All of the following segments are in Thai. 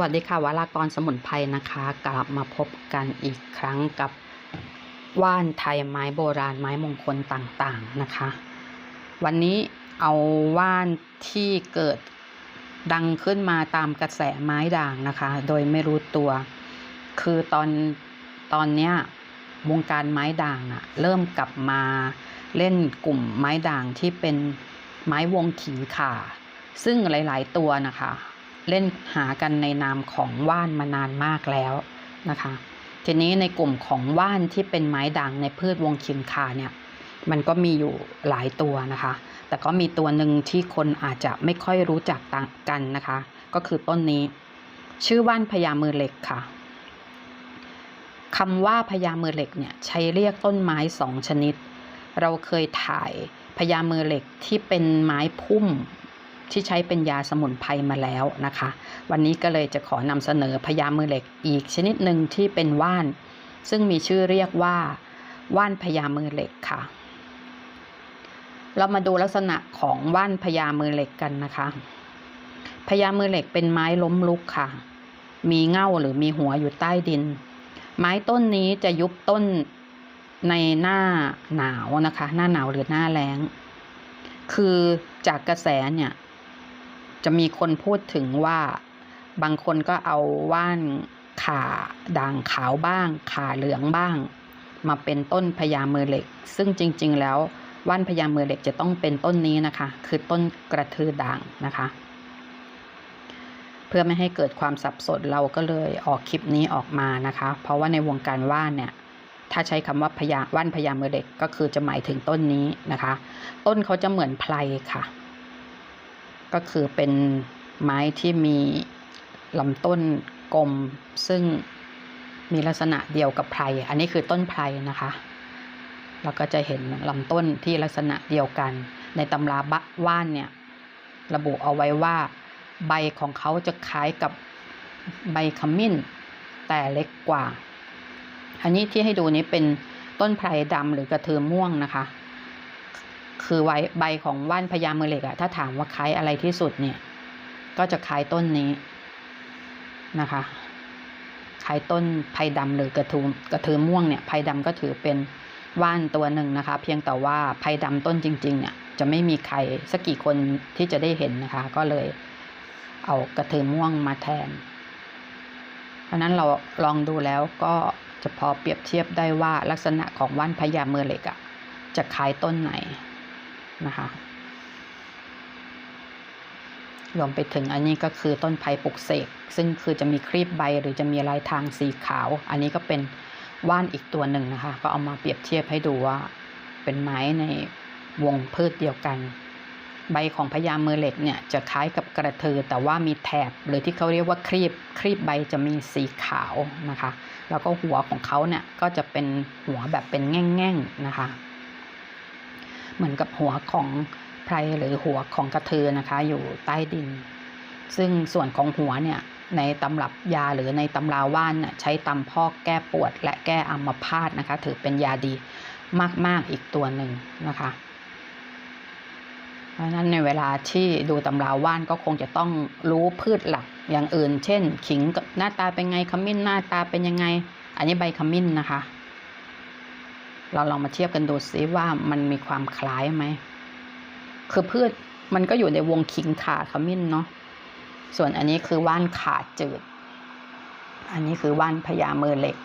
วัสดีค่ะวรากรสมุนไพรนะคะ กลับมาพบกันอีกครั้งกับว่านไทยไม้โบราณไม้มงคลต่างๆนะคะ วันนี้เอาว่านที่เกิดดังขึ้นมาตามกระแสไม้ด่างนะคะ โดยไม่รู้ตัว คือตอนตอนเนี้ยวงการไม้ด่างอะเริ่มกลับมาเล่นกลุ่มไม้ด่างที่เป็นไม้วงขิงข่าซึ่งหลาย ๆ ตัวนะคะ เล่นหากันในนามของว่านมานานมากแล้วนะคะ ทีนี้ในกลุ่มของว่านที่เป็นไม้ด่างในพืชวงขิงข่าเนี่ยมันก็มีอยู่หลายตัวนะคะ แต่ก็มีตัวหนึ่งที่คนอาจจะไม่ค่อยรู้จักกันนะคะ ก็คือต้นนี้ ชื่อว่านพญามือเหล็กค่ะคำว่าพญามือเหล็กเนี่ยใช้เรียกต้นไม้สองชนิด เราเคยถ่ายพญามือเหล็กที่เป็นไม้พุ่ม ที่ใช้เป็นยาสมุนไพรมาแล้วนะคะ วันนี้ก็เลยจะขอนำเสนอพญามือเหล็กอีกชนิดหนึ่งที่เป็นว่าน ซึ่งมีชื่อเรียกว่า ว่านพญามือเหล็กค่ะ เรามาดูลักษณะของว่านพญามือเหล็กกันนะคะพญามือเหล็กเป็นไม้ล้มลุกค่ะ มีเง่าหรือมีหัวอยู่ใต้ดิน ไม้ต้นนี้จะยุบต้นในหน้าหนาวนะคะ หน้าหนาวหรือหน้าแล้ง คือจากกระแสเนี่ย จะมีคนพูดถึงว่าบางคนก็เอาว่านขาด่างขาวบ้าง ขาเหลืองบ้าง มาเป็นต้นพญามือเหล็ก ซึ่งจริง ๆ แล้วว่านพญามือเหล็กจะต้องเป็นต้นนี้นะคะ คือต้นกระทือด่างนะคะ เพื่อไม่ให้เกิดความสับสนเราก็เลยออกคลิปนี้ออกมานะคะ เพราะว่าในวงการว่านเนี่ยถ้าใช้คำว่าพญาว่านพญามือเหล็กก็คือจะหมายถึงต้นนี้นะคะ ต้นเขาจะเหมือนไพรค่ะ ก็คือเป็นไม้ที่มีลำต้นกลม ซึ่งมีลักษณะเดียวกับไพร อันนี้คือต้นไพรนะคะเราก็จะเห็นลำต้นที่ลักษณะเดียวกัน ในตำราบะว่านเนี่ยระบุเอาไว้ว่า ใบของเขาจะคล้ายกับใบขมิ้น แต่เล็กกว่า อันนี้ที่ให้ดูนี้เป็นต้นไพรดำหรือกระเทือม่วงนะคะ คือไว้ใบของว่านพญามือเหล็กอะถ้าถามว่าคล้ายอะไรที่สุดเนี่ย ก็จะคล้ายต้นนี้นะคะคล้ายต้นไผ่ดำหรือกระทูกระเทือม่วงเนี่ยไผ่ดำก็ถือเป็นว่านตัวหนึ่งนะคะ เพียงแต่ว่าไผ่ดำต้นจริง ๆ เนี่ย จะไม่มีใครสักกี่คนที่จะได้เห็นนะคะ ก็เลยเอากระเทือม่วงมาแทนเพราะนั้นเราลองดูแล้วก็จะพอเปรียบเทียบได้ว่าลักษณะของว่านพญามือเหล็กอะจะคล้ายต้นไหน นะคะรวมไปถึงอันนี้ก็คือต้นไผ่ปลุกเสก ซึ่งคือจะมีครีบใบหรือจะมีลายทางสีขาว อันนี้ก็เป็นว่านอีกตัวหนึ่งนะคะ ก็เอามาเปรียบเทียบให้ดูว่าเป็นไม้ในวงพืชเดียวกัน ใบของพญามือเหล็กเนี่ยจะคล้ายกับกระเทือแต่ว่ามีแถบหรือที่เขาเรียกว่าครีบครีบใบจะมีสีขาวนะคะ แล้วก็หัวของเขาเนี่ยก็จะเป็นหัวแบบเป็นแง่งๆนะคะ เหมือนกับหัวของไพรหรือหัวของกระเทือนะคะ อยู่ใต้ดิน ซึ่งส่วนของหัวเนี่ยในตำรับยาหรือในตำราว่านน่ะใช้ตำพอกแก้ปวด และแก้อัมพาตนะคะ ถือเป็นยาดีมาก ๆอีกตัวหนึ่งนะคะ เพราะฉะนั้นในเวลาที่ดูตำราว่านก็คงจะต้องรู้พืชหลักอย่างอื่น เช่น ขิงหน้าตาเป็นไงขมิ้นหน้าตาเป็นยังไง อันนี้ใบขมิ้นนะคะ เราลองมาเทียบกันดูซิว่ามันมีความคล้ายไหม คือพืชมันก็อยู่ในวงขิงขาขมิ้นเนาะ ส่วนอันนี้คือว่านขาจืด อันนี้คือว่านพญามือเหล็ก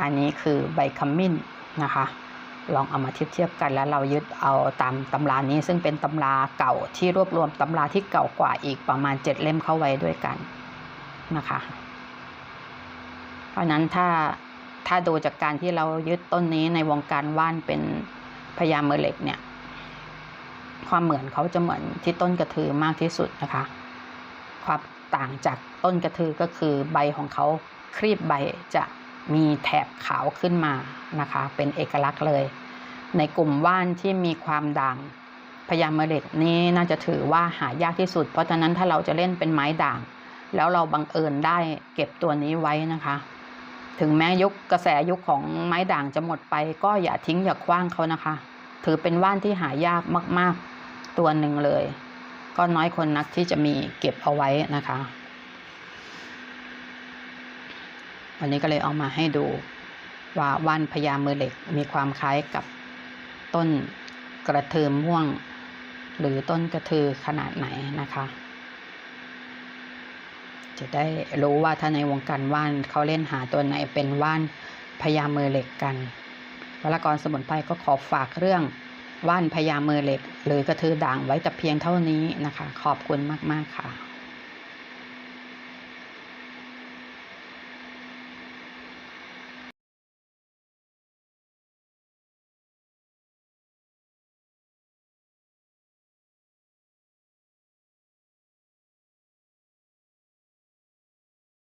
อันนี้คือใบขมิ้นนะคะ ลองเอามาเทียบเทียบกันแล้วเรายึดเอาตามตำรานี้ ซึ่งเป็นตำราเก่าที่รวบรวมตำราที่เก่ากว่าอีกประมาณเจ็ดเล่มเข้าไว้ด้วยกันนะคะ เพราะนั้นถ้า ถ้าดูจากการที่เรายึดต้นนี้ในวงการว่านเป็นพญามือเล็กเนี่ย ความเหมือนเขาจะเหมือนที่ต้นกระทือมากที่สุดนะคะ ความต่างจากต้นกระทือก็คือใบของเขาครีบใบจะมีแถบขาวขึ้นมานะคะ เป็นเอกลักษณ์เลย ในกลุ่มว่านที่มีความด่างพญาเมล็ดนี้น่าจะถือว่าหายากที่สุด เพราะฉะนั้นถ้าเราจะเล่นเป็นไม้ด่าง แล้วเราบังเอิญได้เก็บตัวนี้ไว้นะคะ ถึงแม้ยุคกระแสยุคของไม้ด่างจะหมดไป ก็อย่าทิ้งอย่าคว้างเขานะคะ ถือเป็นว่านที่หายากมาก ๆ ตัวหนึ่งเลย ก็น้อยคนนักที่จะมีเก็บเอาไว้นะคะ วันนี้ก็เลยเอามาให้ดูว่าว่านพญามือเหล็กมีความคล้ายกับต้นกระเทือม่วง หรือต้นกระเทือขนาดไหนนะคะ จะได้รู้ว่าถ้าในวงการว่านเขาเล่นหาตัวไหนเป็นว่านพญามือเหล็กกันวรากรสมุนไพรก็ขอฝากเรื่องว่านพญามือเหล็ก หรือกระทือด่างไว้แต่เพียงเท่านี้นะคะ ขอบคุณมาก ๆ ค่ะ